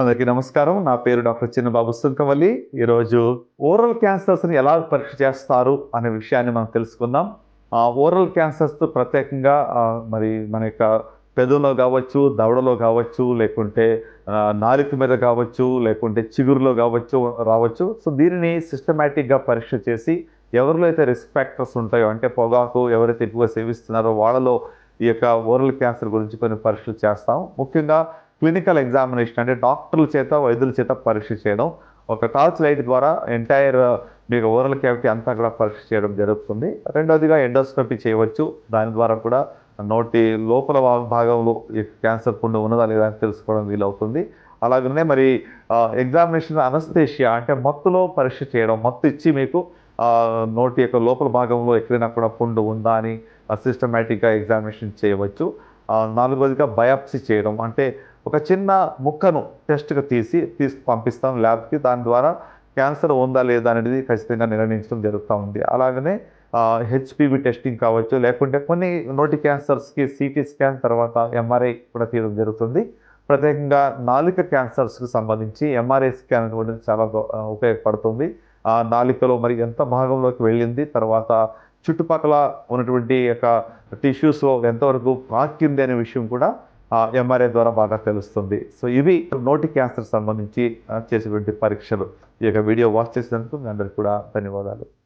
అందరికీ నమస్కారం. నా పేరు డాక్టర్ చిన్నబాబు సుంకవల్లి. ఈరోజు ఓరల్ క్యాన్సర్స్ని ఎలా పరీక్ష చేస్తారు అనే విషయాన్ని మనం తెలుసుకుందాం. ఆ ఓరల్ క్యాన్సర్స్ ప్రత్యేకంగా మరి మన యొక్క పెదవులో కావచ్చు దవడలో కావచ్చు లేకుంటే నాలుక మీద కావచ్చు లేకుంటే చిగురులో కావచ్చు రావచ్చు. సో దీనిని సిస్టమేటిక్గా పరీక్ష చేసి ఎవరిలో అయితే రిస్క్ ఫ్యాక్టర్స్ ఉంటాయో అంటే పొగాకు ఎవరైతే ఎక్కువ సేవిస్తున్నారో వాళ్ళలో ఈ యొక్క ఓరల్ క్యాన్సర్ గురించి కొన్ని పరీక్షలు చేస్తాం. ముఖ్యంగా క్లినికల్ ఎగ్జామినేషన్ అంటే డాక్టర్ల చేత వైద్యుల చేత పరీక్ష చేయడం. ఒక టార్చ్ లైట్ ద్వారా ఎంటైర్ మీకు ఓరల్ క్యావిటీ అంతా కూడా పరీక్ష చేయడం జరుగుతుంది. రెండవదిగా ఎండోస్కోపీ చేయవచ్చు. దాని ద్వారా కూడా నోటి లోపల భాగంలో క్యాన్సర్ పుండు ఉన్నదా లేదా అని తెలుసుకోవడం వీలవుతుంది. అలాగనే మరి ఎగ్జామినేషన్ అనస్థేషియా అంటే మత్తులో పరీక్ష చేయడం. మత్తు ఇచ్చి మీకు నోటి యొక్క లోపల భాగంలో ఎక్కడైనా కూడా పుండు ఉందా అని సిస్టమేటిక్గా ఎగ్జామినేషన్ చేయవచ్చు. నాలుగవదిగా బయాప్సీ చేయడం. అంటే ఒక చిన్న ముక్కను టెస్ట్గా తీసి తీసి పంపిస్తాం ల్యాబ్కి దాని ద్వారా క్యాన్సర్ ఉందా లేదా అనేది ఖచ్చితంగా నిర్ణయించడం జరుగుతూ ఉంది. అలాగనే హెచ్పివి టెస్టింగ్ కావచ్చు లేకుంటే కొన్ని నోటి క్యాన్సర్స్కి సిటీ స్కాన్ తర్వాత ఎంఆర్ఐ కూడా తీయడం జరుగుతుంది. ప్రత్యేకంగా నాలిక క్యాన్సర్స్కి సంబంధించి ఎంఆర్ఐ స్కాన్ కూడా చాలా ఉపయోగపడుతుంది. ఆ నాలికలో మరి ఎంత భాగంలోకి వెళ్ళింది తర్వాత చుట్టుపక్కల ఉన్నటువంటి యొక్క టిష్యూస్లో ఎంతవరకు పాకింది అనే విషయం కూడా ఎంఆర్ఐ ద్వారా బాగా తెలుస్తుంది. సో ఇవి నోటి క్యాన్సర్ సంబంధించి చేసేటువంటి పరీక్షలు. ఈ యొక్క వీడియో వాచ్ చేసినందుకు మీ అందరికీ కూడా ధన్యవాదాలు.